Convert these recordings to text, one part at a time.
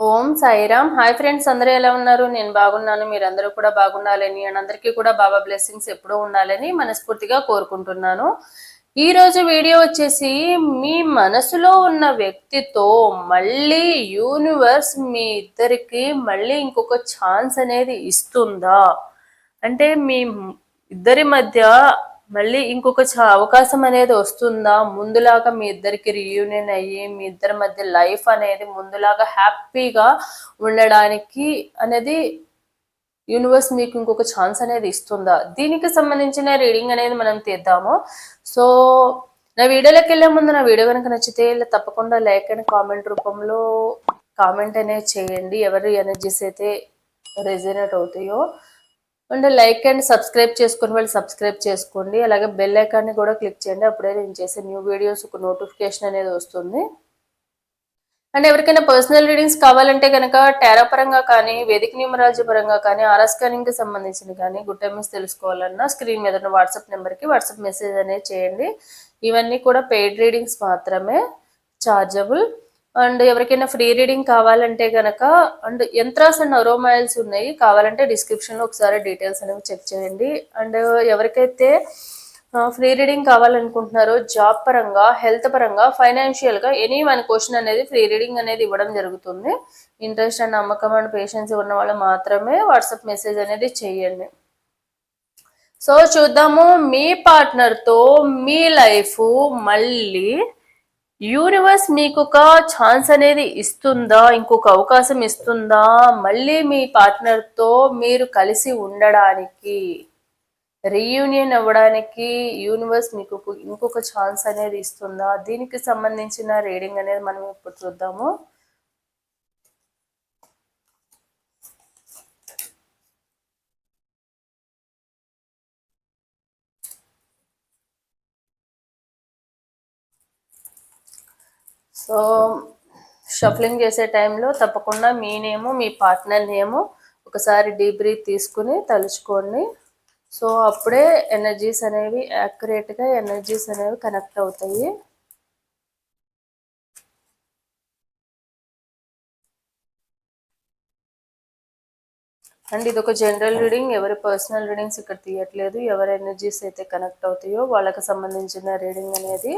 ఓం Sairam. Hi friends అందరూ ఎలా ఉన్నారు? నేను బాగున్నాను మీరందరూ కూడా బాగుండాలని అండ్ అందరికీ కూడా బాబా బ్లెస్సింగ్స్ ఎప్పుడూ ఉండాలని మనస్ఫూర్తిగా కోరుకుంటున్నాను. ఈ రోజు వీడియో వచ్చేసి మీ మనసులో ఉన్న వ్యక్తితో మళ్ళీ యూనివర్స్ మీ ఇద్దరికి మళ్ళీ ఇంకొక ఛాన్స్ అనేది ఇస్తుందా? అంటే మీ ఇద్దరి మధ్య మళ్ళీ ఇంకొక అవకాశం అనేది వస్తుందా? ముందులాగా మీ ఇద్దరికి రీయూనియన్ అయ్యి మీ ఇద్దరి మధ్య లైఫ్ అనేది ముందులాగా హ్యాపీగా ఉండడానికి అనేది యూనివర్స్ మీకు ఇంకొక ఛాన్స్ అనేది ఇస్తుందా? దీనికి సంబంధించిన రీడింగ్ అనేది మనం తీద్దాము. సో నా వీడియోలోకి వెళ్ళే ముందు నా వీడియో కనుక నచ్చితే తప్పకుండా లైక్ అండ్ కామెంట్ రూపంలో కామెంట్ అనేది చేయండి. ఎవరి ఎనర్జీస్ అయితే రెజినేట్ అవుతాయో అండ్ లైక్ అండ్ సబ్స్క్రైబ్ చేసుకుని వాళ్ళు సబ్స్క్రైబ్ చేసుకోండి. అలాగే బెల్ ఐకాన్ని కూడా క్లిక్ చేయండి. అప్పుడే నేను చేసే న్యూ వీడియోస్ ఒక నోటిఫికేషన్ అనేది వస్తుంది. అండ్ ఎవరికైనా పర్సనల్ రీడింగ్స్ కావాలంటే కనుక టారా పరంగా కానీ వేదిక నిమరాజ్య పరంగా కానీ ఆర్ఆర్ స్కానింగ్కి సంబంధించిన కానీ గుడ్ టైమింగ్స్ తెలుసుకోవాలన్నా స్క్రీన్ మీద ఉన్న వాట్సాప్ నెంబర్కి వాట్సాప్ మెసేజ్ అనేది చేయండి. ఇవన్నీ కూడా పెయిడ్ రీడింగ్స్ మాత్రమే చార్జబుల్. అండ్ ఎవరికైనా ఫ్రీ రీడింగ్ కావాలంటే కనుక అండ్ యంత్రాస్ అండ్ అరోమాయిల్స్ ఉన్నాయి కావాలంటే డిస్క్రిప్షన్లో ఒకసారి డీటెయిల్స్ అనేవి చెక్ చేయండి. అండ్ ఎవరికైతే ఫ్రీ రీడింగ్ కావాలనుకుంటున్నారో జాబ్ పరంగా హెల్త్ పరంగా ఫైనాన్షియల్గా ఎనీ వన్ క్వశ్చన్ అనేది ఫ్రీ రీడింగ్ అనేది ఇవ్వడం జరుగుతుంది. ఇంట్రెస్ట్ అండ్ నమ్మకం అండ్ పేషెన్స్ ఉన్న వాళ్ళు మాత్రమే వాట్సాప్ మెసేజ్ అనేది చేయండి. సో చూద్దాము మీ పార్ట్నర్తో మీ లైఫ్ మళ్ళీ యూనివర్స్ మీకు ఒక ఛాన్స్ అనేది ఇస్తుందా? ఇంకొక అవకాశం ఇస్తుందా? మళ్ళీ మీ పార్ట్నర్తో మీరు కలిసి ఉండడానికి రీయూనియన్ అవ్వడానికి యూనివర్స్ మీకు ఇంకొక ఛాన్స్ అనేది ఇస్తుందా? దీనికి సంబంధించిన రీడింగ్ అనేది మనం ఇప్పుడు చూద్దాము. సో షఫ్లింగ్ చేసే టైంలో తప్పకుండా మీ నేము మీ పార్ట్నర్ నేము ఒకసారి డీప్ బ్రీత్ తీసుకుని తలుచుకోండి. సో అప్పుడే ఎనర్జీస్ అనేవి యాక్యురేట్గా ఎనర్జీస్ అనేవి కనెక్ట్ అవుతాయి. అండ్ ఇది ఒక జనరల్ రీడింగ్. ఎవరి పర్సనల్ రీడింగ్స్ ఇక్కడ తీయట్లేదు. ఎవరి ఎనర్జీస్ అయితే కనెక్ట్ అవుతాయో వాళ్ళకి సంబంధించిన రీడింగ్ అనేది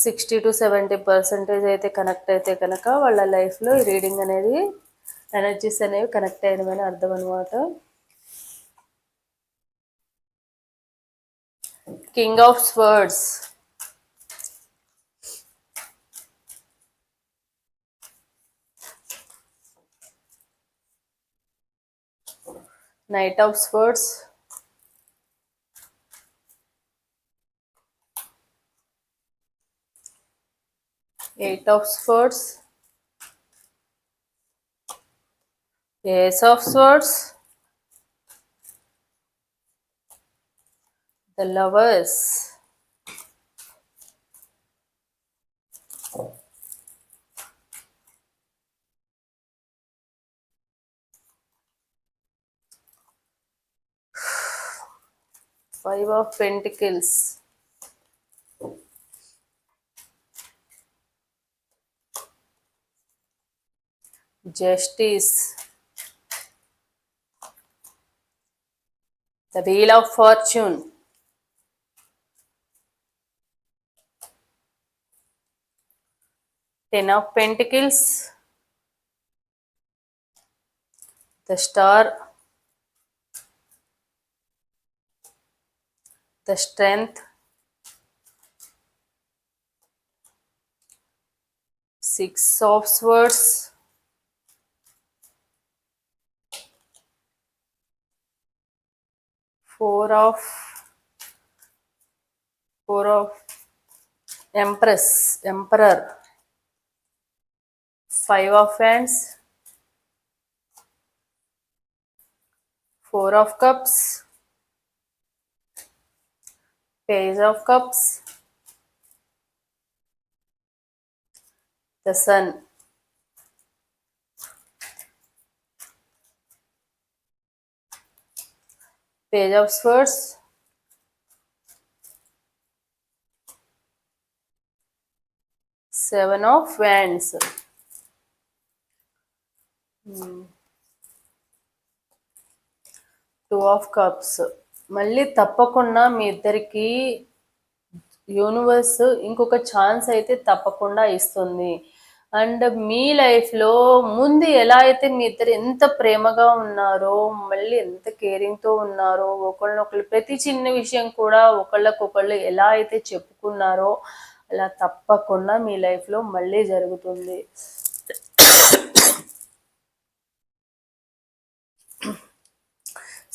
సిక్స్టీ టు సెవెంటీ పర్సెంటేజ్ అయితే కనెక్ట్ అయితే కనుక వాళ్ళ లైఫ్లో ఈ రీడింగ్ అనేది ఎనర్జీస్ అనేవి కనెక్ట్ అయినవని అర్థం అనమాట king of swords knight of swords eight of swords. Ace of swords. The lovers five of pentacles. Justice. The wheel of fortune. Ten of Pentacles, the Star, the Strength, Six of Swords, Four of Four of Empress, Emperor. five of wands. Four of cups. Page of cups. The sun page hmm. of swords seven of wands two of cups మళ్ళీ తప్పకుండా మీ ఇద్దరికి universe ఇంకొక chance అయితే తప్పకుండా ఇస్తుంది. And మీ లైఫ్లో ముందు ఎలా అయితే మీ ఇద్దరు ఎంత ప్రేమగా ఉన్నారో మళ్ళీ ఎంత కేరింగ్తో ఉన్నారో ఒకళ్ళనొకళ్ళు ప్రతి చిన్న విషయం కూడా ఒకళ్ళకొకళ్ళు ఎలా అయితే చెప్పుకున్నారో అలా తప్పకుండా మీ లైఫ్లో మళ్ళీ జరుగుతుంది.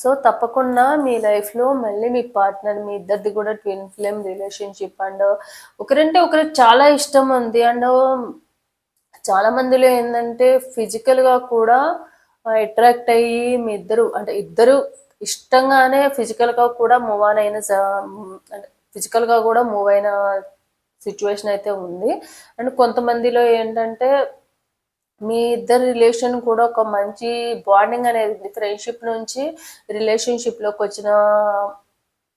సో తప్పకుండా మీ లైఫ్లో మళ్ళీ మీ పార్ట్నర్ మీ ఇద్దరిది కూడా ట్విన్ ఫ్లేమ్ రిలేషన్షిప్ అండ్ ఒకరంటే ఒకరికి చాలా ఇష్టం ఉంది. అండ్ చాలా మందిలో ఏంటంటే ఫిజికల్గా కూడా అట్రాక్ట్ అయ్యి మీ ఇద్దరు అంటే ఇద్దరు ఇష్టంగానే ఫిజికల్గా కూడా మూవ్ ఆన్ అయిన అంటే ఫిజికల్గా కూడా మూవ్ అయిన సిచ్యువేషన్ అయితే ఉంది. అండ్ కొంతమందిలో ఏంటంటే మీ ఇద్దరు రిలేషన్ కూడా ఒక మంచి బాండింగ్ అనేది ఫ్రెండ్షిప్ నుంచి రిలేషన్షిప్లోకి వచ్చిన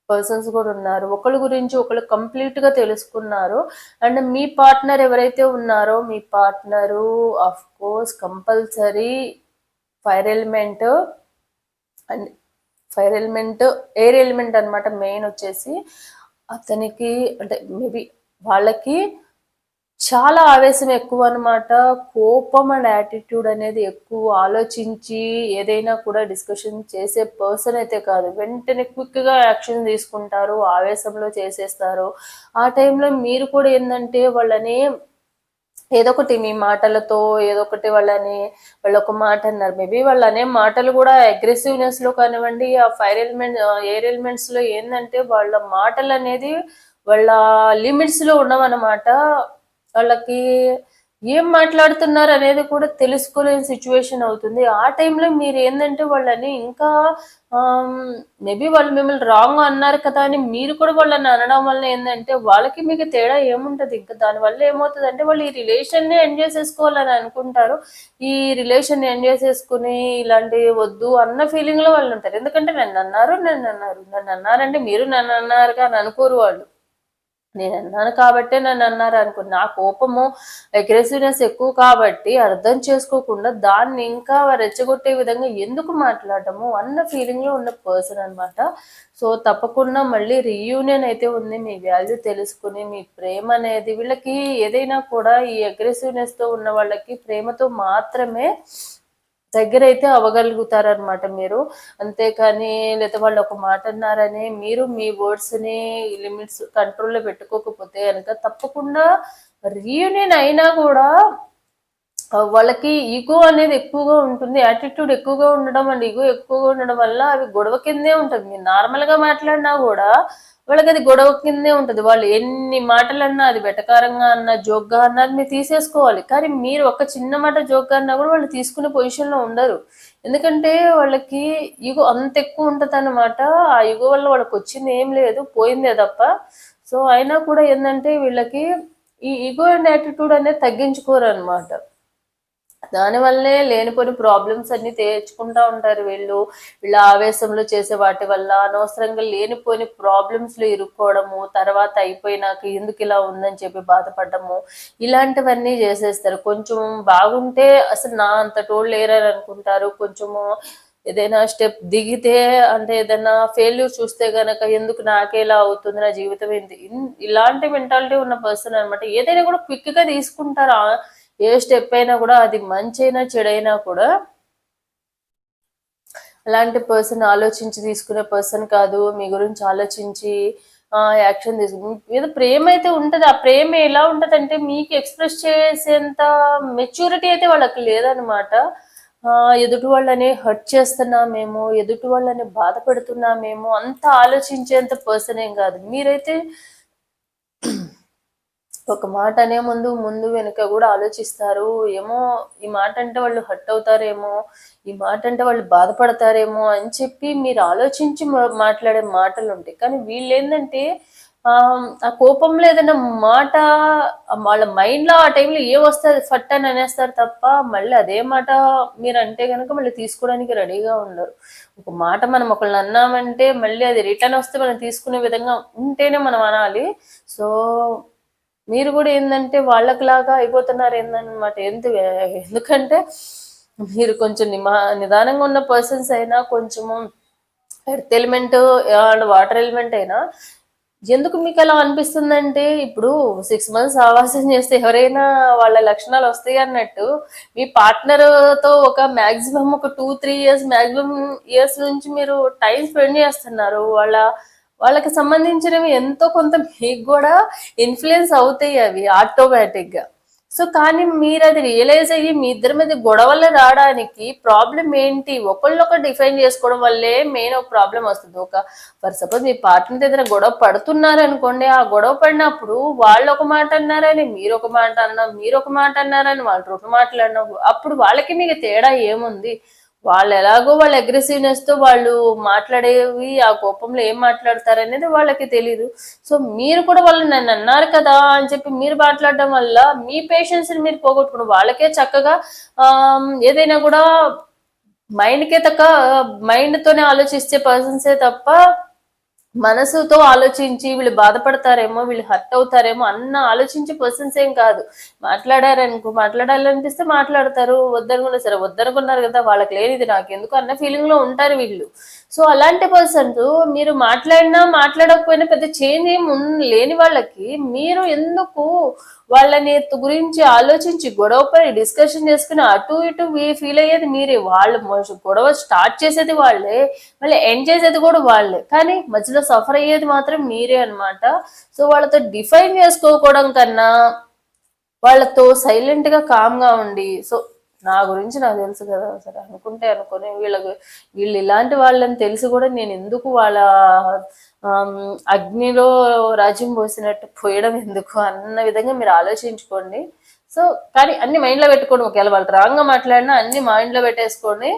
పర్సన్స్ కూడా ఉన్నారు. ఒకళ్ళ గురించి ఒకళ్ళు కంప్లీట్గా తెలుసుకున్నారు. అండ్ మీ పార్ట్నర్ ఎవరైతే ఉన్నారో మీ partner of course compulsory fire element and fire element air element అనమాట మెయిన్ వచ్చేసి అతనికి అంటే మేబీ వాళ్ళకి చాలా ఆవేశం ఎక్కువ అనమాట కోపం అండ్ యాటిట్యూడ్ అనేది ఎక్కువ. ఆలోచించి ఏదైనా కూడా డిస్కషన్ చేసే పర్సన్ అయితే కాదు. వెంటనే క్విక్గా యాక్షన్ తీసుకుంటారు ఆవేశంలో చేసేస్తారు. ఆ టైంలో మీరు కూడా ఏంటంటే వాళ్ళని ఏదో ఒకటి మీ మాటలతో ఏదో ఒకటి వాళ్ళని వాళ్ళు ఒక మాట అన్నారు. మేబీ వాళ్ళు అనే మాటలు కూడా అగ్రెసివ్నెస్లో కానివ్వండి ఆ ఫైర్ ఎలిమెంట్ ఎయిర్ ఎలిమెంట్స్లో ఏంటంటే వాళ్ళ మాటలు అనేది వాళ్ళ లిమిట్స్లో ఉండవన్నమాట. వాళ్ళకి ఏం మాట్లాడుతున్నారు అనేది కూడా తెలుసుకోలేని సిచ్యువేషన్ అవుతుంది. ఆ టైంలో మీరు ఏంటంటే వాళ్ళని ఇంకా మేబీ వాళ్ళు మిమ్మల్ని రాంగ్ అన్నారు కదా అని మీరు కూడా వాళ్ళని అనడం వల్ల ఏంటంటే వాళ్ళకి మీకు తేడా ఏముంటుంది? ఇంకా దానివల్ల ఏమవుతుంది అంటే వాళ్ళు ఈ రిలేషన్ని ఎండ్ చేసేసుకోవాలని అనుకుంటారు. ఈ రిలేషన్ ఎండ్ చేసేసుకుని ఇలాంటి వద్దు అన్న ఫీలింగ్లో వాళ్ళు ఉంటారు. ఎందుకంటే నన్ను అన్నారు నన్ను అన్నారు. నన్ను అన్నారంటే మీరు నన్ను అన్నారుగా అని అనుకోరు వాళ్ళు. నేను అన్నాను కాబట్టే నన్ను అన్నారు అనుకో నా కోపము అగ్రెసివ్నెస్ ఎక్కువ కాబట్టి అర్థం చేసుకోకుండా దాన్ని ఇంకా రెచ్చగొట్టే విధంగా ఎందుకు మాట్లాడటము అన్న ఫీలింగ్లో ఉన్న పర్సన్ అనమాట సో తప్పకుండా మళ్ళీ రీయూనియన్ అయితే ఉంది. మీ వాల్యూ తెలుసుకుని మీ ప్రేమ అనేది వీళ్ళకి ఏదైనా కూడా ఈ అగ్రెసివ్నెస్తో ఉన్న వాళ్ళకి ప్రేమతో మాత్రమే దగ్గర అయితే అవ్వగలుగుతారనమాట మీరు. అంతేకాని లేదా వాళ్ళు ఒక మాట అన్నారని మీరు మీ వర్డ్స్ని లిమిట్స్ కంట్రోల్లో పెట్టుకోకపోతే కనుక తప్పకుండా రీయూనియన్ అయినా కూడా వాళ్ళకి ఈగో అనేది ఎక్కువగా ఉంటుంది. యాటిట్యూడ్ ఎక్కువగా ఉండడం అండ్ ఈగో ఎక్కువగా ఉండడం వల్ల అవి గొడవ కిందే ఉంటుంది. మీరు నార్మల్గా మాట్లాడినా కూడా వాళ్ళకి అది గొడవ కిందే ఉంటుంది. వాళ్ళు ఎన్ని మాటలన్నా అది వెటకారంగా అన్నా జోక్గా అన్నా అది మీరు తీసేసుకోవాలి. కానీ మీరు ఒక చిన్న మాట జోక్గా అన్నా కూడా వాళ్ళు తీసుకునే పొజిషన్లో ఉండరు. ఎందుకంటే వాళ్ళకి యుగో అంత ఎక్కువ ఉంటుంది అన్నమాట ఆ ఈగో వల్ల వాళ్ళకి వచ్చింది ఏం లేదు పోయిందే తప్ప. సో అయినా కూడా ఏంటంటే వీళ్ళకి ఈ ఈగో అండ్ యాటిట్యూడ్ అనేది తగ్గించుకోరు అనమాట దానివల్లే లేనిపోని ప్రాబ్లమ్స్ అన్ని తెచ్చుకుంటా ఉంటారు వీళ్ళు. వీళ్ళ ఆవేశంలో చేసే వాటి వల్ల అనవసరంగా లేనిపోని ప్రాబ్లమ్స్లో ఇరుక్కోవడము తర్వాత అయిపోయినాక ఎందుకు ఇలా ఉందని చెప్పి బాధపడము ఇలాంటివన్నీ చేసేస్తారు. కొంచెం బాగుంటే అసలు నా అంత టోళ్ళు లేరని అనుకుంటారు కొంచెము ఏదైనా స్టెప్ దిగితే అంటే ఏదైనా ఫెయిల్యూర్ చూస్తే గనక ఎందుకు నాకే ఇలా అవుతుంది నా జీవితం ఏంటి? ఇలాంటి మెంటాలిటీ ఉన్న పర్సన్ అనమాట ఏదైనా కూడా క్విక్గా తీసుకుంటారా. ఏ స్టెప్ అయినా కూడా అది మంచి అయినా చెడైనా కూడా అలాంటి పర్సన్ ఆలోచించి తీసుకునే పర్సన్ కాదు. మీ గురించి ఆలోచించి యాక్షన్ తీసుకు మీద ప్రేమ అయితే ఉంటుంది. ఆ ప్రేమ ఎలా ఉంటుంది అంటే మీకు ఎక్స్ప్రెస్ చేసేంత మెచ్యూరిటీ అయితే వాళ్ళకి లేదనమాట ఎదుటి వాళ్ళని హర్ట్ చేస్తున్నామేమో ఎదుటి వాళ్ళని బాధపడుతున్నామేమో అంత ఆలోచించేంత పర్సన్ ఏం కాదు. మీరైతే ఒక మాట అనే ముందు ముందు వెనుక కూడా ఆలోచిస్తారు. ఏమో ఈ మాట అంటే వాళ్ళు హర్ట్ అవుతారేమో ఈ మాట అంటే వాళ్ళు బాధపడతారేమో అని చెప్పి మీరు ఆలోచించి మాట్లాడే మాటలు ఉంటాయి. కానీ వీళ్ళు ఏంటంటే ఆ కోపంలో ఏదైనా మాట వాళ్ళ మైండ్లో ఆ టైంలో ఏ వస్తుంది? ఫట్ అని అనేస్తారు తప్ప మళ్ళీ అదే మాట మీరు అంటే కనుక మళ్ళీ తీసుకోవడానికి రెడీగా ఉండరు. ఒక మాట మనం ఒకళ్ళని అన్నామంటే మళ్ళీ అది రిటర్న్ వస్తే మనం తీసుకునే విధంగా ఉంటేనే మనం అనాలి. సో మీరు కూడా ఏంటంటే వాళ్ళకిలాగా అయిపోతున్నారు ఏందనమాట ఎందు ఎందుకంటే మీరు కొంచెం నిమా నిదానంగా ఉన్న పర్సన్స్ అయినా కొంచెము earth element and water element అయినా ఎందుకు మీకు అలా అనిపిస్తుందంటే ఇప్పుడు సిక్స్ మంత్స్ ఆవాసం చేస్తే ఎవరైనా వాళ్ళ లక్షణాలు వస్తాయి అన్నట్టు మీ పార్ట్నర్తో ఒక మ్యాక్సిమం ఒక two three years maximum years నుంచి మీరు టైం స్పెండ్ చేస్తున్నారు. వాళ్ళ వాళ్ళకి సంబంధించినవి ఎంతో కొంత మీకు కూడా ఇన్ఫ్లుయెన్స్ అవుతాయి అవి ఆటోమేటిక్గా. సో కానీ మీరు అది రియలైజ్ అయ్యి మీ ఇద్దరి మీద గొడవలు రావడానికి ప్రాబ్లం ఏంటి? ఒకళ్ళొకరు డిఫైన్ చేసుకోవడం వల్లే మెయిన్ ఒక ప్రాబ్లం వస్తుంది. ఒక ఫర్ సపోజ్ మీ పార్ట్నర్ ఏదైనా గొడవ పడుతున్నారు అనుకోండి ఆ గొడవ పడినప్పుడు వాళ్ళు ఒక మాట అన్నారని మీరు ఒక మాట అన్నా మీరు ఒక మాట అన్నారని వాళ్ళు రెండు మాటలు అన్నప్పుడు అప్పుడు వాళ్ళకి మీకు తేడా ఏముంది? వాళ్ళు ఎలాగో వాళ్ళ అగ్రెసివ్నెస్తో వాళ్ళు మాట్లాడేవి ఆ కోపంలో ఏం మాట్లాడతారు అనేది వాళ్ళకి తెలియదు సో మీరు కూడా వాళ్ళు నన్ను అన్నారు కదా అని చెప్పి మీరు మాట్లాడడం వల్ల మీ పేషెన్స్ని మీరు పోగొట్టుకుని వాళ్ళకే చక్కగా ఏదైనా కూడా మైండ్కే తక్క మైండ్తోనే ఆలోచిస్తే పర్సన్సే తప్ప మనసుతో ఆలోచించి వీళ్ళు బాధపడతారేమో వీళ్ళు హర్ట్ అవుతారేమో అన్న ఆలోచించి పర్సన్స్ ఏం కాదు. మాట్లాడారనుకో మాట్లాడాలనిపిస్తే మాట్లాడతారు. వద్దనుకున్నా సరే వద్దనుకున్నారు కదా వాళ్ళకి లేనిది నాకు ఎందుకు అన్న ఫీలింగ్లో ఉంటారు వీళ్ళు. సో అలాంటి పర్సన్ మీరు మాట్లాడినా మాట్లాడకపోయినా పెద్ద చేంజ్ ఏం లేని వాళ్ళకి మీరు ఎందుకు వాళ్ళని గురించి ఆలోచించి గొడవపై డిస్కషన్ చేసుకుని అటు ఇటు ఫీల్ అయ్యేది మీరే. వాళ్ళు గొడవ స్టార్ట్ చేసేది వాళ్ళే మళ్ళీ ఎండ్ చేసేది కూడా వాళ్ళే. కానీ మధ్యలో సఫర్ అయ్యేది మాత్రం మీరే అన్నమాట. సో వాళ్ళతో డిఫైన్ చేసుకోకపోవడం కన్నా వాళ్ళతో సైలెంట్గా కామ్గా ఉండి సో నా గురించి నాకు తెలుసు కదా సరే అనుకుంటే అనుకుని వీళ్ళకి వీళ్ళు ఇలాంటి వాళ్ళని తెలిసి కూడా నేను ఎందుకు వాళ్ళ అగ్నిలో రాజ్యం పోసినట్టు పోయడం ఎందుకు అన్న విధంగా మీరు ఆలోచించుకోండి. సో కానీ అన్ని మైండ్లో పెట్టుకోండి ఒకవేళ వాళ్ళు రాంగ్గా మాట్లాడినా అన్ని మైండ్లో పెట్టేసుకోండి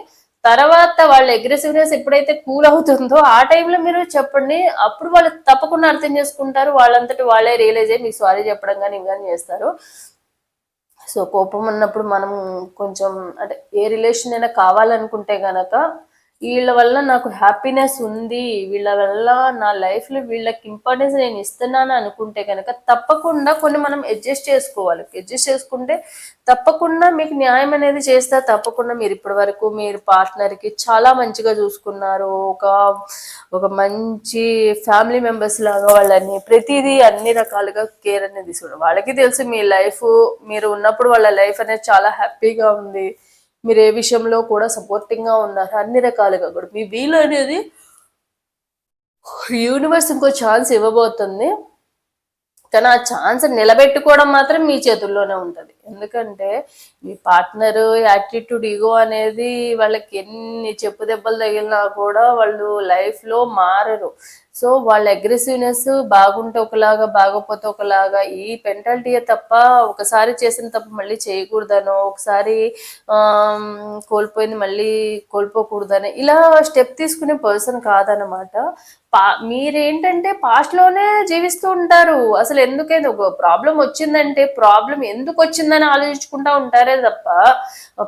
తర్వాత వాళ్ళ అగ్రెసివ్నెస్ ఎప్పుడైతే కూల్ అవుతుందో ఆ టైంలో మీరు చెప్పండి. అప్పుడు వాళ్ళు తప్పకుండా అర్థం చేసుకుంటారు. వాళ్ళంతటి వాళ్ళే రియలైజ్ అయ్యి మీకు సారీ చెప్పడం కానీ ఇవి కానీ చేస్తారు. సో కోపం ఉన్నప్పుడు మనం కొంచెం అంటే ఏ రిలేషన్ అయినా కావాలనుకుంటే కనుక వీళ్ళ వల్ల నాకు హ్యాపీనెస్ ఉంది. వీళ్ళ వల్ల నా లైఫ్లో వీళ్ళకి ఇంపార్టెన్స్ నేను ఇస్తున్నాను అనుకుంటే కనుక తప్పకుండా కొన్ని మనం అడ్జస్ట్ చేసుకోవాలి. అడ్జస్ట్ చేసుకుంటే తప్పకుండా మీకు న్యాయం అనేది చేస్తా తప్పకుండా మీరు ఇప్పటి వరకు మీరు పార్ట్నర్కి కి చాలా మంచిగా చూసుకున్నారు. ఒక ఒక మంచి ఫ్యామిలీ మెంబర్స్ లాగా వాళ్ళని ప్రతిదీ అన్ని రకాలుగా కేర్ అనేది తీసుకున్నారు. వాళ్ళకి తెలుసు మీ లైఫ్ మీరు ఉన్నప్పుడు వాళ్ళ లైఫ్ అనేది చాలా హ్యాపీగా ఉంది. మీరు ఏ విషయంలో కూడా సపోర్టింగ్గా ఉన్నారు? అన్ని రకాలుగా కూడా. మీ వీలు అనేది యూనివర్స్ ఇంకో ఛాన్స్ ఇవ్వబోతుంది. కానీ ఆ ఛాన్స్ నిలబెట్టుకోవడం మాత్రం మీ చేతుల్లోనే ఉంటుంది. ఎందుకంటే మీ పార్ట్నర్ యాటిట్యూడ్ ఈగో అనేది వాళ్ళకి ఎన్ని చెప్పు దెబ్బలు తగిలినా కూడా వాళ్ళు లైఫ్లో మారరు. సో వాళ్ళ అగ్రెసివ్నెస్ బాగుంటే ఒకలాగా బాగోపోతే ఒకలాగా ఈ పెంటాలిటీ తప్ప ఒకసారి చేసిన తప్ప మళ్ళీ చేయకూడదనో ఒకసారి కోల్పోయింది మళ్ళీ కోల్పోకూడదని ఇలా స్టెప్ తీసుకునే పర్సన్ కాదనమాట పా మీరేంటంటే పాస్ట్లోనే జీవిస్తూ ఉంటారు. అసలు ఎందుకైంది ఒక ప్రాబ్లం వచ్చిందంటే ప్రాబ్లం ఎందుకు వచ్చిందని ఆలోచించుకుంటా ఉంటారే తప్ప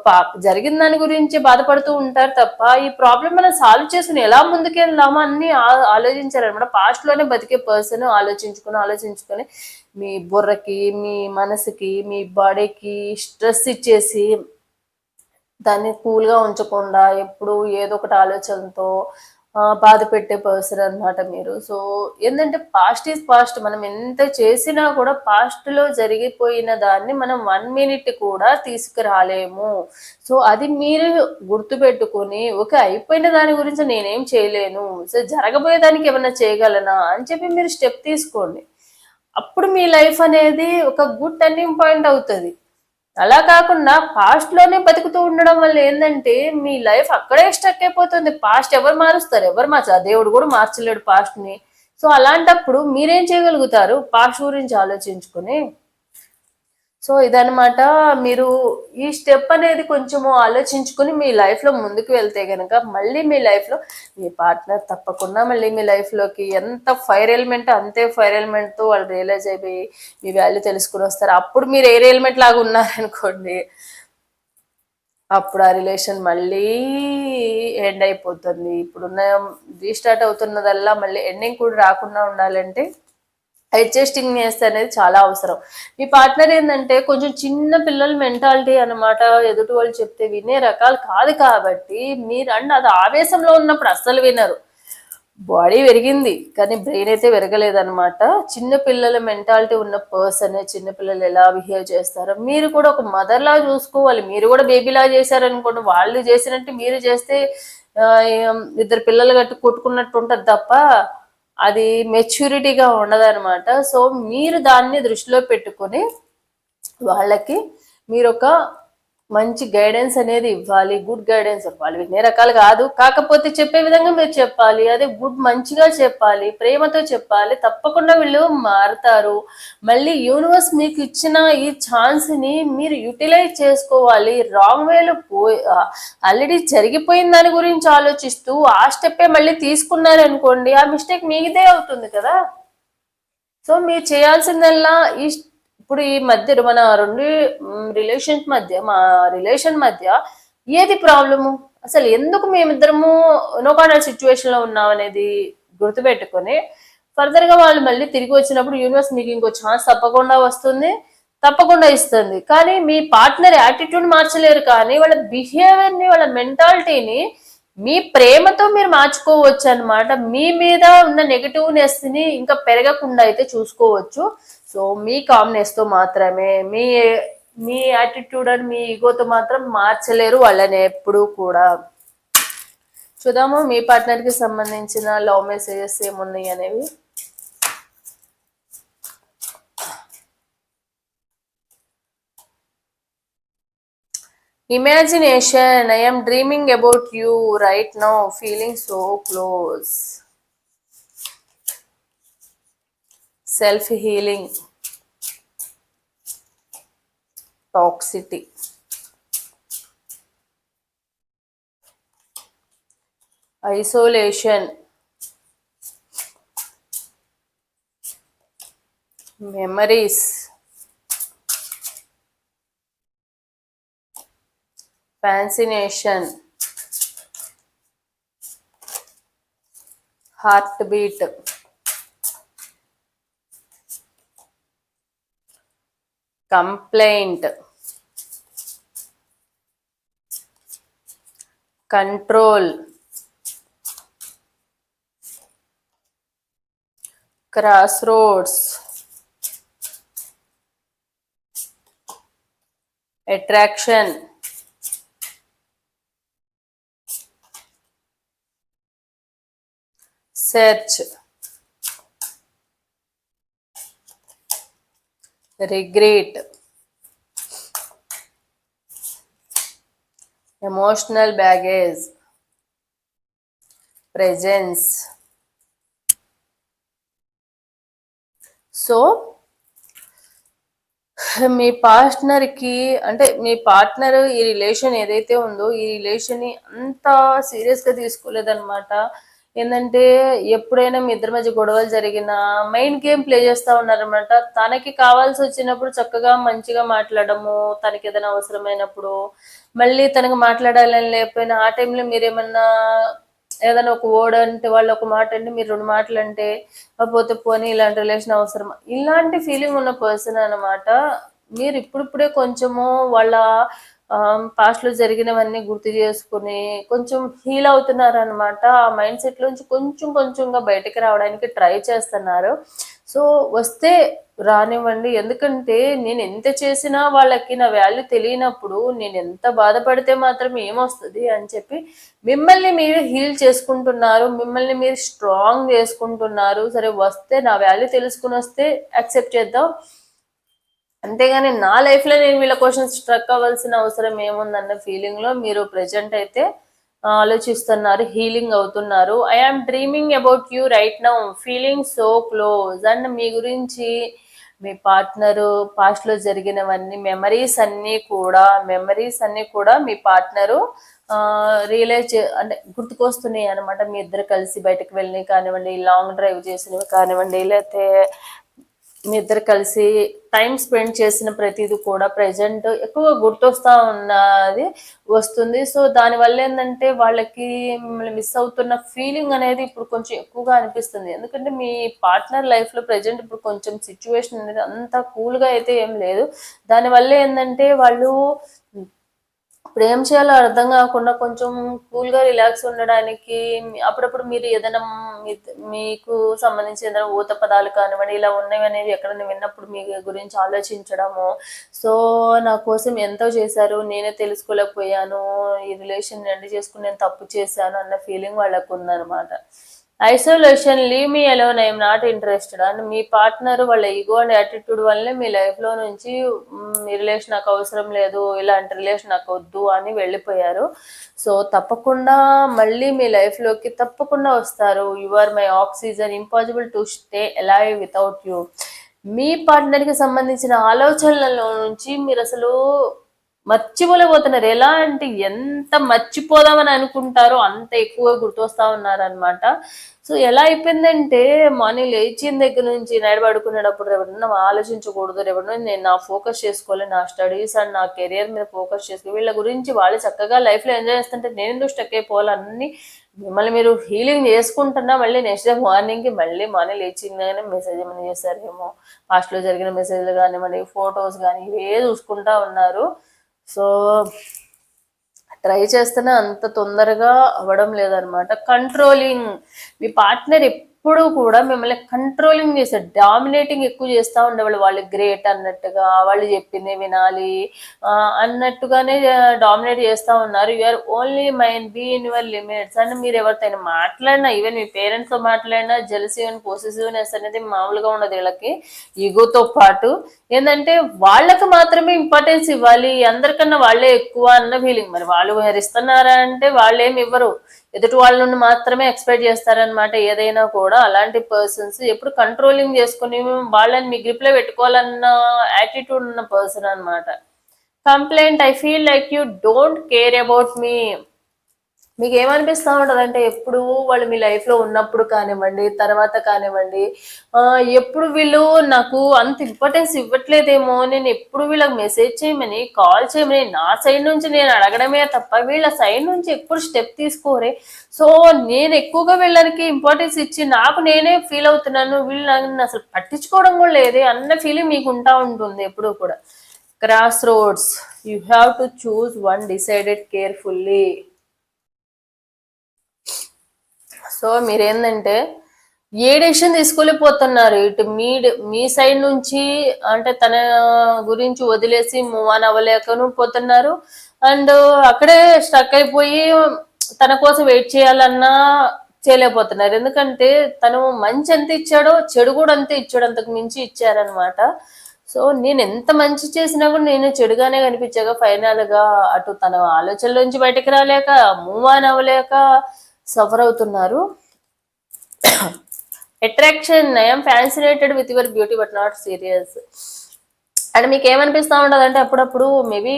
పా- జరిగిన దాని గురించి బాధపడుతూ ఉంటారు తప్ప ఈ ప్రాబ్లం మనం సాల్వ్ చేసుకుని ఎలా ముందుకెళ్దామా అన్ని ఆ- ఆలోచించారనమాట. పాస్ట్లోనే బతికే పర్సన్ ఆలోచించుకుని ఆలోచించుకొని మీ బుర్రకి మీ మనసుకి మీ బాడీకి స్ట్రెస్ ఇచ్చేసి దాన్ని కూల్గా ఉంచకుండా ఎప్పుడు ఏదో ఒకటి ఆలోచనతో బాధ పెట్టే పర్సన్ అన్నమాట మీరు. సో ఏంటంటే పాస్ట్ ఈజ్ పాస్ట్ మనం ఎంత చేసినా కూడా పాస్ట్లో జరిగిపోయిన దాన్ని మనం వన్ మినిట్ కూడా తీసుకురాలేము. సో అది మీరు గుర్తుపెట్టుకొని ఓకే అయిపోయిన దాని గురించి నేనేం చేయలేను. సో జరగబోయే దానికి ఏమైనా చేయగలనా? అని చెప్పి మీరు స్టెప్ తీసుకోండి. అప్పుడు మీ లైఫ్ అనేది ఒక గుడ్ టర్నింగ్ పాయింట్ అవుతుంది. అలా కాకుండా పాస్ట్లోనే బతుకుతూ ఉండడం వల్ల ఏంటంటే మీ లైఫ్ అక్కడే స్టక్ అయిపోతుంది. పాస్ట్ ఎవరు మారుస్తారు? ఎవరు మార్చారు దేవుడు కూడా మార్చలేడు పాస్ట్ని. సో అలాంటప్పుడు మీరేం చేయగలుగుతారు? పాస్ట్ గురించి ఆలోచించుకొని సో ఇదనమాట మీరు ఈ స్టెప్ అనేది కొంచెము ఆలోచించుకుని మీ లైఫ్లో ముందుకు వెళ్తే గనక మళ్ళీ మీ లైఫ్లో మీ పార్ట్నర్ తప్పకుండా మళ్ళీ మీ లైఫ్లోకి ఎంత ఫైర్ ఎలిమెంట్ అంతే ఫైర్ ఎలిమెంట్తో వాళ్ళు రియలైజ్ అయిపోయి మీ వాల్యూ తెలుసుకుని వస్తారు. అప్పుడు మీరు ఎయిర్ ఎలిమెంట్ లాగా ఉన్నారనుకోండి అప్పుడు ఆ రిలేషన్ మళ్ళీ ఎండ్ అయిపోతుంది. ఇప్పుడున్న రీస్టార్ట్ అవుతున్నదల్లా మళ్ళీ ఎండింగ్ కూడా రాకుండా ఉండాలంటే అడ్జస్టింగ్ చేస్తే అనేది చాలా అవసరం. మీ పార్ట్నర్ ఏంటంటే కొంచెం చిన్న పిల్లల మెంటాలిటీ అన్నమాట ఎదుటి వాళ్ళు చెప్తే వినే రకాలు కాదు కాబట్టి మీరు అండ్ అది ఆవేశంలో ఉన్నప్పుడు అస్సలు వినరు. బాడీ పెరిగింది కానీ బ్రెయిన్ అయితే పెరగలేదన్నమాట. చిన్న పిల్లల మెంటాలిటీ ఉన్న పర్సన్ చిన్న పిల్లలు ఎలా బిహేవ్ చేస్తారో మీరు కూడా ఒక మదర్ లా చూసుకోవాలి. మీరు కూడా బేబీలా చేశారనుకోండి వాళ్ళు చేసినట్టు మీరు చేస్తే ఇద్దరు పిల్లలు గట్టి కొట్టుకున్నట్టు ఉంటుంది తప్ప అది మెచ్యూరిటీగా ఉండదన్నమాట. సో మీరు దాన్ని దృష్టిలో పెట్టుకొని వాళ్ళకి మీరు ఒక మంచి గైడెన్స్ అనేది ఇవ్వాలి గుడ్ గైడెన్స్ ఇవ్వాలి. ఎన్ని రకాలు కాదు. కాకపోతే చెప్పే విధంగా మీరు చెప్పాలి. అదే గుడ్ మంచిగా చెప్పాలి ప్రేమతో చెప్పాలి. తప్పకుండా వీళ్ళు మారుతారు. మళ్ళీ యూనివర్స్ మీకు ఇచ్చిన ఈ ఛాన్స్ని మీరు యూటిలైజ్ చేసుకోవాలి. రాంగ్ వేలో పోయి ఆల్రెడీ జరిగిపోయిన దాని గురించి ఆలోచిస్తూ ఆ స్టెప్పే మళ్ళీ తీసుకున్నారనుకోండి ఆ మిస్టేక్ మీదే అవుతుంది కదా. సో మీరు చేయాల్సిందల్లా ఈ ఇప్పుడు ఈ మధ్య మన రెండు రిలేషన్స్ మధ్య మా రిలేషన్ మధ్య ఏది ప్రాబ్లము అసలు ఎందుకు మేమిద్దరము నో కాంటాక్ట్ సిచ్యువేషన్లో ఉన్నాం అనేది గుర్తుపెట్టుకొని ఫర్దర్గా వాళ్ళు మళ్ళీ తిరిగి వచ్చినప్పుడు యూనివర్స్ మీకు ఇంకో ఛాన్స్ తప్పకుండా వస్తుంది తప్పకుండా ఇస్తుంది. కానీ మీ పార్ట్నర్ యాటిట్యూడ్ మార్చలేరు కానీ వాళ్ళ బిహేవియర్ని వాళ్ళ మెంటాలిటీని మీ ప్రేమతో మీరు మార్చుకోవచ్చు అన్నమాట. మీ మీద ఉన్న నెగిటివ్నెస్ని ఇంకా పెరగకుండా అయితే చూసుకోవచ్చు. సో మీ కామ్నెస్తో మాత్రమే మీ మీ యాటిట్యూడ్ అని మీ ఈగోతో మాత్రం మార్చలేరు వాళ్ళని ఎప్పుడూ కూడా. చూద్దాము మీ పార్ట్నర్కి సంబంధించిన లవ్ మెసేజెస్ ఏమున్నాయి అనేవి? Imagination I'm dreaming about you right now feeling so close self healing toxicity. Isolation. Memories. Fascination. Heartbeat. complaint. Control. Crossroads. Attraction. Search. Regret. Emotional baggage. Presence. So మీ పార్ట్నర్కి అంటే మీ పార్ట్నర్ ఈ రిలేషన్ ఏదైతే ఉందో ఈ రిలేషన్ని అంత సీరియస్గా తీసుకోలేదన్నమాట. ఏంటంటే ఎప్పుడైనా మీ ఇద్దరి మధ్య గొడవలు జరిగినా మైండ్ గేమ్ ప్లే చేస్తా ఉన్నారనమాట తనకి కావాల్సి వచ్చినప్పుడు చక్కగా మంచిగా మాట్లాడము తనకి ఏదైనా అవసరమైనప్పుడు. మళ్ళీ తనకు మాట్లాడాలని లేకపోయినా ఆ టైంలో మీరేమన్నా ఏదైనా ఒక వర్డ్ అంటే వాళ్ళు ఒక మాట అంటే మీరు రెండు మాటలు అంటే పోతే పోనీ ఇలాంటి రిలేషన్ అవసరం. ఇలాంటి ఫీలింగ్ ఉన్న పర్సన్ అన్నమాట. మీరు ఇప్పుడిప్పుడే కొంచెము వాళ్ళ పాస్ట్లో జరిగినవన్నీ గుర్తు చేసుకుని కొంచెం హీల్ అవుతున్నారు అనమాట ఆ మైండ్ సెట్ లోంచి కొంచెం కొంచెంగా బయటకు రావడానికి ట్రై చేస్తున్నారు. సో వస్తే రానివ్వండి. ఎందుకంటే నేను ఎంత చేసినా వాళ్ళకి నా వాల్యూ తెలియనప్పుడు నేను ఎంత బాధపడితే మాత్రం ఏమొస్తుంది అని చెప్పి మిమ్మల్ని మీరు హీల్ చేసుకుంటున్నారు. మిమ్మల్ని మీరు స్ట్రాంగ్ చేసుకుంటున్నారు. సరే వస్తే నా వాల్యూ తెలుసుకుని వస్తే యాక్సెప్ట్ చేద్దాం. అంతేగాని నా లైఫ్లో నేను వీళ్ళ కోసం స్ట్రక్ అవ్వాల్సిన అవసరం ఏముందన్న ఫీలింగ్లో మీరు ప్రెజెంట్ అయితే ఆలోచిస్తున్నారు హీలింగ్ అవుతున్నారు. I am dreaming about you right now feeling so close and మీ గురించి మీ పార్ట్నరు పాస్ట్లో జరిగినవన్నీ మెమరీస్ అన్నీ కూడా మెమరీస్ అన్నీ కూడా మీ పార్ట్నరు రియలైజ్ అంటే గుర్తుకొస్తున్నాయి అనమాట మీ ఇద్దరు కలిసి బయటకు వెళ్ళినవి కానివ్వండి లాంగ్ డ్రైవ్ చేసినవి కానివ్వండి లేకపోతే మీ ఇద్దరు కలిసి టైం స్పెండ్ చేసిన ప్రతిదీ కూడా ప్రజెంట్ ఎక్కువ గుర్తొస్తా ఉన్నది వస్తుంది. సో దానివల్ల ఏంటంటే వాళ్ళకి మిమ్మల్ని మిస్ అవుతున్న ఫీలింగ్ అనేది ఇప్పుడు కొంచెం ఎక్కువగా అనిపిస్తుంది. ఎందుకంటే మీ పార్ట్నర్ లైఫ్లో ప్రజెంట్ ఇప్పుడు కొంచెం సిచ్యువేషన్ అనేది అంత కూల్గా అయితే ఏం లేదు. దానివల్ల ఏంటంటే వాళ్ళు ఇప్పుడు ఏం చేయాలో అర్థం కాకుండా కొంచెం కూల్గా రిలాక్స్ ఉండడానికి అప్పుడప్పుడు మీరు ఏదైనా మీకు సంబంధించి ఏదైనా ఊత పదాలు కానివ్వండి ఇలా ఉన్నవి అనేవి ఎక్కడైనా విన్నప్పుడు మీ గురించి ఆలోచించడము. సో నా కోసం ఎంతో చేశారు నేనే తెలుసుకోలేకపోయాను ఈ రిలేషన్ ఎండ్ చేసుకుని నేను తప్పు చేశాను అన్న ఫీలింగ్ వాళ్ళకు ఉందన్నమాట. Isolation leave me alone I'm not interested. And me partner వాళ్ళ ఈగో అండ్ యాటిట్యూడ్ వల్లే మీ లైఫ్లో నుంచి మీ రిలేషన్ నాకు అవసరం లేదు ఇలాంటి రిలేషన్ నాకు వద్దు అని వెళ్ళిపోయారు. సో తప్పకుండా మళ్ళీ మీ లైఫ్లోకి తప్పకుండా వస్తారు. You are my oxygen impossible to stay ఎలా వితౌట్ యూ మీ పార్ట్నర్కి సంబంధించిన ఆలోచనలలో నుంచి మీరు అసలు మర్చిపోలేకపోతున్నారు. ఎలా అంటే ఎంత మర్చిపోదామని అనుకుంటారో అంత ఎక్కువ గుర్తొస్తా ఉన్నారనమాట సో ఎలా అయిపోయిందంటే మార్నింగ్ లేచిన దగ్గర నుంచి నైట్ పడుకునేటప్పుడు ఎవరన్నా ఆలోచించకూడదు ఎవరినో నేను నా ఫోకస్ చేసుకోవాలి నా స్టడీస్ అండ్ నా కెరియర్ మీద ఫోకస్ చేసుకోవాలి వీళ్ళ గురించి వాళ్ళు చక్కగా లైఫ్లో ఎంజాయ్ చేస్తుంటే నేను ఎందుకు స్టక్ అయిపోవాలన్నీ మిమ్మల్ని మీరు హీలింగ్ చేసుకుంటున్నా మళ్ళీ నెక్స్ట్ డే మార్నింగ్కి మళ్ళీ మార్నింగ్ లేచిందగానే మెసేజ్ ఏమైనా చేస్తారేమో పాస్ట్లో జరిగిన మెసేజ్లు కానివ్వండి ఫొటోస్ కానీ ఇవే చూసుకుంటా ఉన్నారు. సో ట్రై చేస్తేనే అంత తొందరగా అవ్వడం లేదనమాట. కంట్రోలింగ్ మీ పార్ట్నర్ ఎప్పుడు కూడా మిమ్మల్ని కంట్రోలింగ్ చేస్తారు డామినేటింగ్ ఎక్కువ చేస్తూ ఉండేవాళ్ళు. వాళ్ళు గ్రేట్ అన్నట్టుగా వాళ్ళు చెప్పింది వినాలి అన్నట్టుగానే డామినేట్ చేస్తూ ఉన్నారు. You're only mind be in your limits and మీరు ఎవరితో మాట్లాడినా ఈవెన్ మీ పేరెంట్స్తో మాట్లాడినా జెలసీ అండ్ పొసెసివ్నెస్ అనేది మామూలుగా ఉండదు వీళ్ళకి. ఈగోతో పాటు ఏంటంటే వాళ్ళకి మాత్రమే ఇంపార్టెన్స్ ఇవ్వాలి. అందరికన్నా వాళ్ళే ఎక్కువ అన్న ఫీలింగ్ మరి వాళ్ళు హరిస్తున్నారా అంటే వాళ్ళు ఏమి ఇవ్వరు. ఎదుటి వాళ్ళ నుండి మాత్రమే ఎక్స్పెక్ట్ చేస్తారనమాట ఏదైనా కూడా అలాంటి పర్సన్స్ ఎప్పుడు కంట్రోలింగ్ చేసుకుని వాళ్ళని మీ గ్రిప్లో పెట్టుకోవాలన్న యాటిట్యూడ్ ఉన్న పర్సన్ అన్నమాట. Complaint I feel like you don't care about me మీకు ఏమనిపిస్తూ ఉంటదంటే ఎప్పుడు వాళ్ళు మీ లైఫ్లో ఉన్నప్పుడు కానివ్వండి తర్వాత కానివ్వండి ఆ, ఎప్పుడు వీళ్ళు నాకు అంత ఇంపార్టెన్స్ ఇవ్వట్లేదేమో నేను ఎప్పుడు వీళ్ళకి మెసేజ్ చేయమని కాల్ చేయమని నా సైడ్ నుంచి నేను అడగడమే తప్ప వీళ్ళ సైడ్ నుంచి ఎప్పుడు స్టెప్ తీసుకోరే. సో నేను ఎక్కువగా వీళ్ళకి ఇంపార్టెన్స్ ఇచ్చి నాకు నేనే ఫీల్ అవుతున్నాను వీళ్ళు నన్ను అసలు పట్టించుకోవడం కూడా లేదే అన్న ఫీలింగ్ మీకు ఉంటా ఉంటుంది ఎప్పుడు కూడా. Crossroads you have to choose one decided carefully so మీరేంటంటే ఏ డెసిషన్ తీసుకోలేకపోతున్నారు. ఇటు మీ మీ సైడ్ నుంచి అంటే తన గురించి వదిలేసి మూవ్ ఆన్ అవ్వలేకను పోతున్నారు. అండ్ అక్కడే స్టక్ అయిపోయి తన కోసం వెయిట్ చేయాలన్నా చేయలేకపోతున్నారు. ఎందుకంటే తను మంచి ఎంత ఇచ్చాడో చెడు కూడా అంతే ఇచ్చాడు. అంతకు మించి ఇచ్చారనమాట సో నేను ఎంత మంచి చేసినా కూడా నేను చెడుగానే కనిపించాక ఫైనల్గా అటు తన ఆలోచనలోంచి బయటకు రాలేక మూవ్ ఆన్ అవ్వలేక సఫర్ అవుతున్నారు attraction I'm fascinated with your beauty but not serious and మీకు ఏమనిపిస్తూ ఉంటుంది అంటే అప్పుడప్పుడు మేబీ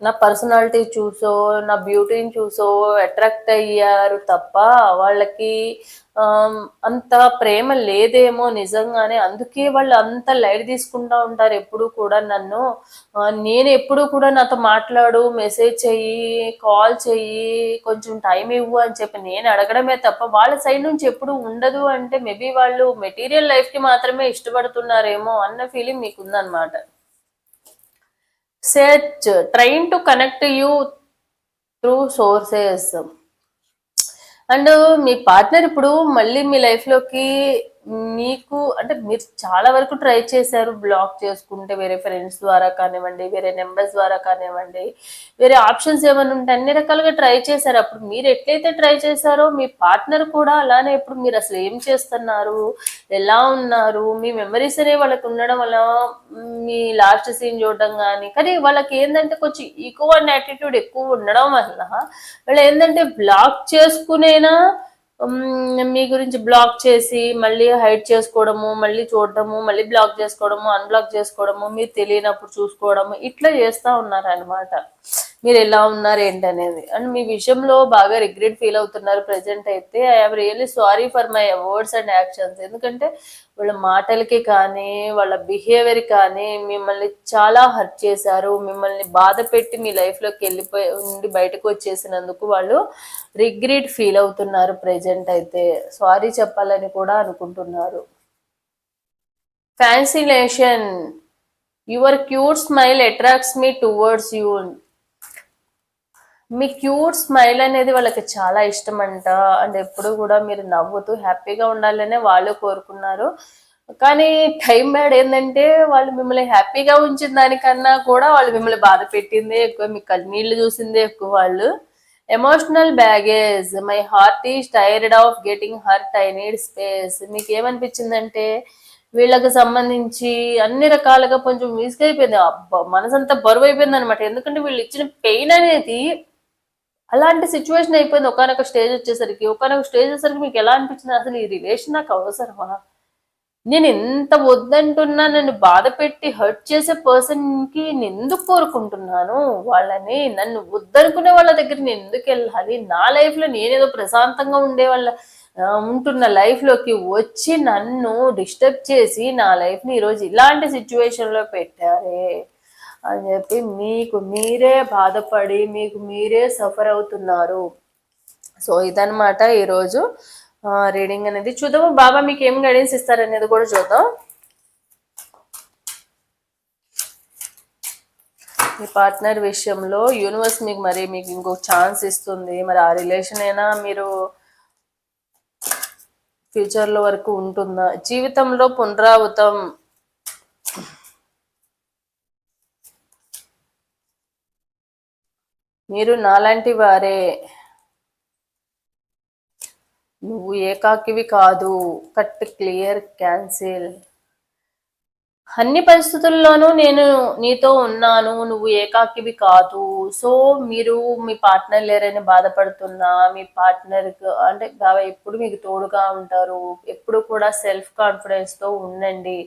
నా పర్సనాలిటీ చూసో నా బ్యూటీని చూసో అట్రాక్ట్ అయ్యారు తప్ప వాళ్ళకి అంత ప్రేమ లేదేమో నిజంగానే. అందుకే వాళ్ళు అంత లైట్ తీసుకుంటా ఉంటారు ఎప్పుడు కూడా నన్ను. నేను ఎప్పుడు కూడా నాతో మాట్లాడు మెసేజ్ చెయ్యి కాల్ చెయ్యి కొంచెం టైం ఇవ్వు అని చెప్పి నేను అడగడమే తప్ప వాళ్ళ సైడ్ నుంచి ఎప్పుడు ఉండదు అంటే మేబీ వాళ్ళు మెటీరియల్ లైఫ్కి మాత్రమే ఇష్టపడుతున్నారేమో అన్న ఫీలింగ్ మీకు ఉందన్నమాట search trying to connect you through sources. And me partner ఇప్పుడు మళ్ళీ మీ లైఫ్లోకి మీకు అంటే మీరు చాలా వరకు ట్రై చేశారు బ్లాక్ చేసుకుంటే వేరే ఫ్రెండ్స్ ద్వారా కానివ్వండి వేరే నెంబర్స్ ద్వారా కానివ్వండి వేరే ఆప్షన్స్ ఏమైనా ఉంటే అన్ని రకాలుగా ట్రై చేశారు. అప్పుడు మీరు ఎట్లయితే ట్రై చేశారో మీ పార్ట్నర్ కూడా అలానే ఇప్పుడు మీరు అసలు ఏం చేస్తున్నారు ఎలా ఉన్నారు మీ మెమరీస్ అనే వాళ్ళకి ఉండడం వల్ల మీ లాస్ట్ సీన్ చూడడం కానీ కానీ వాళ్ళకి ఏంటంటే కొంచెం ఈకో అండ్ యాటిట్యూడ్ ఎక్కువ ఉండడం వల్ల వాళ్ళు ఏంటంటే బ్లాక్ చేసుకునేనా మీ గురించి బ్లాక్ చేసి మళ్ళీ హైడ్ చేసుకోవడము మళ్ళీ చూడడము మళ్ళీ బ్లాక్ చేసుకోవడము అన్బ్లాక్ చేసుకోవడము మీరు తెలియనప్పుడు చూసుకోవడము ఇట్లా చేస్తూ ఉన్నారనమాట మీరు ఎలా ఉన్నారు ఏంటనేది. అండ్ మీ విషయంలో బాగా రిగ్రెట్ ఫీల్ అవుతున్నారు ప్రజెంట్ అయితే. I'm really sorry for my words and actions ఎందుకంటే వాళ్ళ మాటలకి కానీ వాళ్ళ బిహేవియర్ కానీ మిమ్మల్ని చాలా హర్ట్ చేశారు. మిమ్మల్ని బాధ పెట్టి మీ లైఫ్లోకి వెళ్ళిపోయి ఉండి బయటకు వచ్చేసినందుకు వాళ్ళు రిగ్రెట్ ఫీల్ అవుతున్నారు ప్రజెంట్ అయితే. సారీ చెప్పాలని కూడా అనుకుంటున్నారు. Fascination your cute smile attracts me towards you me cute smile అనేది వాళ్ళకి చాలా ఇష్టం అంట అండ్ ఎప్పుడు కూడా మీరు నవ్వుతూ హ్యాపీగా ఉండాలనే వాళ్ళు కోరుకున్నారు. కానీ టైం బ్యాడ్ ఏంటంటే వాళ్ళు మిమ్మల్ని హ్యాపీగా ఉంచిన దానికన్నా కూడా వాళ్ళు మిమ్మల్ని బాధ పెట్టిందే ఎక్కువ మీ కన్నీళ్ళు చూసిందే ఎక్కువ వాళ్ళు. Emotional baggage my heart is tired of getting hurt I need space మీకు ఏమనిపించిందంటే వీళ్ళకి సంబంధించి అన్ని రకాలుగా కొంచెం విసుగైపోయింది అబ్బా మనసంతా బరువు అయిపోయింది అనమాట ఎందుకంటే వీళ్ళు ఇచ్చిన పెయిన్ అనేది అలాంటి సిచ్యువేషన్ అయిపోయింది. ఒకనొక స్టేజ్ వచ్చేసరికి ఒకనొక స్టేజ్ వచ్చేసరికి మీకు ఎలా అనిపించింది? అసలు ఈ రిలేషన్ నాకు అవసరమా? నేను ఎంత వద్దంటున్నా నన్ను బాధ పెట్టి హర్ట్ చేసే పర్సన్కి నేను ఎందుకు కోరుకుంటున్నాను? వాళ్ళని నన్ను వద్దనుకునే వాళ్ళ దగ్గర నేను ఎందుకు వెళ్ళాలి? నా లైఫ్లో నేనేదో ప్రశాంతంగా ఉండే వాళ్ళ ఉంటున్న లైఫ్లోకి వచ్చి నన్ను డిస్టర్బ్ చేసి నా లైఫ్ని ఈరోజు ఇలాంటి సిచ్యువేషన్లో పెట్టారే. అని చెప్పి మీకు మీరే బాధపడి మీకు మీరే సఫర్ అవుతున్నారు. సో ఇదనమాట ఈరోజు రీడింగ్ అనేది. చూద్దాము బాబా మీకు ఏం గైడెన్స్ ఇస్తారనేది కూడా చూద్దాం. మీ పార్ట్నర్ విషయంలో యూనివర్స్ మీకు మరి మీకు ఇంకొక ఛాన్స్ ఇస్తుంది. మరి ఆ రిలేషన్ అయినా మీరు ఫ్యూచర్లో వరకు ఉంటుందా? జీవితంలో పునరావృతం మీరు నాలాంటి వారే. నువ్వు ఏకాకివి కాదు. Cut clear cancel. అన్ని పరిస్థితుల్లోనూ నేను నీతో ఉన్నాను నువ్వు ఏకాకివి కాదు. సో మీరు మీ పార్ట్నర్ లేరని బాధపడుతున్నా మీ పార్ట్నర్ అంటే బాగా ఎప్పుడు మీకు తోడుగా ఉంటారు ఎప్పుడు కూడా సెల్ఫ్ కాన్ఫిడెన్స్తో ఉండండి.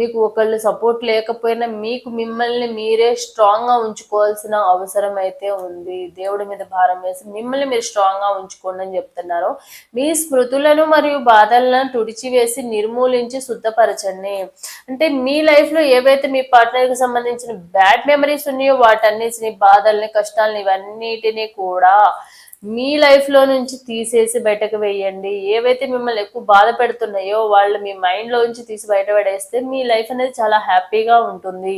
మీకు ఒకళ్ళు సపోర్ట్ లేకపోయినా మీకు మిమ్మల్ని మీరే స్ట్రాంగ్గా ఉంచుకోవాల్సిన అవసరం అయితే ఉంది. దేవుడి మీద భారం వేసి మిమ్మల్ని మీరు స్ట్రాంగ్గా ఉంచుకోండి అని చెప్తున్నారు. మీ స్మృతులను మరియు బాధలను తుడిచివేసి నిర్మూలించి శుద్ధపరచండి. అంటే మీ లైఫ్లో ఏవైతే మీ పార్ట్నర్కి సంబంధించిన బ్యాడ్ మెమరీస్ ఉన్నాయో వాటన్నిటిని బాధల్ని కష్టాలని ఇవన్నిటిని కూడా మీ లైఫ్లో నుంచి తీసేసి బయటకు వేయండి. ఏవైతే మిమ్మల్ని ఎక్కువ బాధ పెడుతున్నాయో వాళ్ళు మీ మైండ్లో నుంచి తీసి బయట పడేస్తే మీ లైఫ్ అనేది చాలా హ్యాపీగా ఉంటుంది.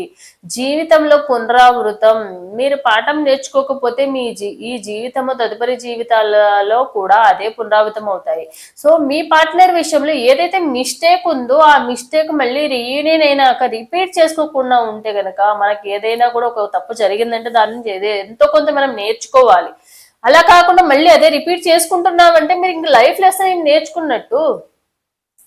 జీవితంలో పునరావృతం. మీరు పాఠం నేర్చుకోకపోతే మీ జీ ఈ జీవితము తదుపరి జీవితాలలో కూడా అదే పునరావృతం అవుతాయి. సో మీ పార్ట్నర్ విషయంలో ఏదైతే మిస్టేక్ ఉందో ఆ మిస్టేక్ మళ్ళీ రీయూనియన్ అయినాక రిపీట్ చేసుకోకుండా ఉంటే కనుక మనకి ఏదైనా కూడా ఒక తప్పు జరిగిందంటే దాని నుంచి ఎంతో కొంత మనం నేర్చుకోవాలి. అలా కాకుండా మళ్ళీ అదే రిపీట్ చేసుకుంటున్నామంటే మీరు ఇంక లైఫ్ లెసన్ ఏం నేర్చుకున్నట్టు?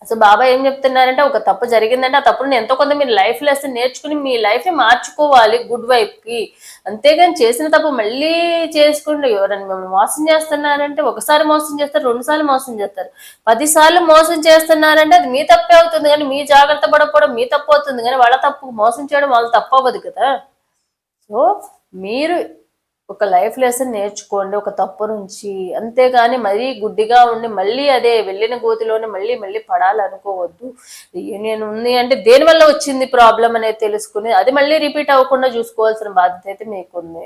అసలు బాబా ఏం చెప్తున్నారంటే ఒక తప్పు జరిగిందంటే ఆ తప్పుని ఎంతో కొంత మీరు లైఫ్ లెసన్ నేర్చుకుని మీ లైఫ్ మార్చుకోవాలి గుడ్ వైపు కి అంతేగాని చేసిన తప్పు మళ్ళీ చేసుకుంటే ఎవరైనా మిమ్మల్ని మోసం చేస్తున్నారంటే ఒకసారి మోసం చేస్తారు రెండు సార్లు మోసం చేస్తారు. పది సార్లు మోసం చేస్తున్నారంటే అది మీ తప్పే అవుతుంది కానీ మీ జాగ్రత్త పడకపోవడం మీ తప్పు అవుతుంది కానీ వాళ్ళ తప్పు మోసం చేయడం వాళ్ళ తప్పు అవ్వదు కదా? సో మీరు ఒక లైఫ్ లెసన్ నేర్చుకోండి ఒక తప్పు నుంచి. అంతేగాని మరీ గుడ్డిగా ఉండి మళ్ళీ అదే వెళ్ళిన గోతిలోనే మళ్ళీ మళ్ళీ పడాలనుకోవద్దు. యూనియన్ ఉంది అంటే దేని వల్ల వచ్చింది ప్రాబ్లం అనేది తెలుసుకుని అది మళ్ళీ రిపీట్ అవ్వకుండా చూసుకోవాల్సిన బాధ్యత అయితే మీకుంది.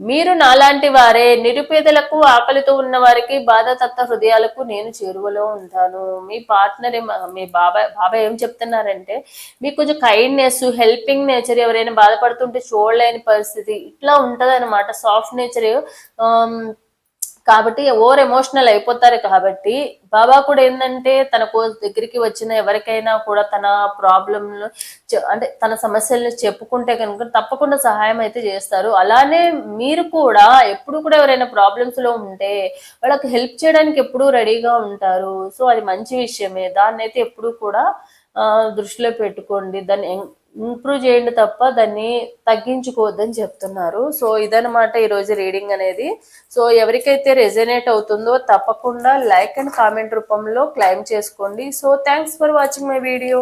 మీరు నాలాంటి వారే నిరుపేదలకు ఆకలితో ఉన్న వారికి బాధతత్వ హృదయాలకు నేను చేరువలో ఉంటాను. మీ పార్ట్నర్ మీ బాబాయ్ బాబాయ్ ఏం చెప్తున్నారంటే మీకు కొంచెం కైండ్నెస్ హెల్పింగ్ నేచర్ ఎవరైనా బాధపడుతుంటే చూడలేని పరిస్థితి ఇట్లా ఉంటుంది సాఫ్ట్ నేచర్ కాబట్టి ఓవర్ ఎమోషనల్ అయిపోతారు కాబట్టి బాబా కూడా ఏంటంటే తన దగ్గరికి వచ్చిన ఎవరికైనా కూడా తన ప్రాబ్లంలు అంటే తన సమస్యలను చెప్పుకుంటే కనుక తప్పకుండా సహాయం అయితే చేస్తారు. అలానే మీరు కూడా ఎప్పుడు కూడా ఎవరైనా ప్రాబ్లమ్స్లో ఉంటే వాళ్ళకి హెల్ప్ చేయడానికి ఎప్పుడూ రెడీగా ఉంటారు. సో అది మంచి విషయమే. దాన్ని అయితే ఎప్పుడు కూడా దృష్టిలో పెట్టుకోండి. దాన్ని ఇంప్రూవ్ చేయండి తప్ప దాన్ని తగ్గించుకోవద్దని చెప్తున్నారు. సో ఇదనమాట ఈరోజు రీడింగ్ అనేది. సో ఎవరికైతే రెజనేట్ అవుతుందో తప్పకుండా లైక్ అండ్ కామెంట్ రూపంలో క్లైమ్ చేసుకోండి. So thanks for watching my video.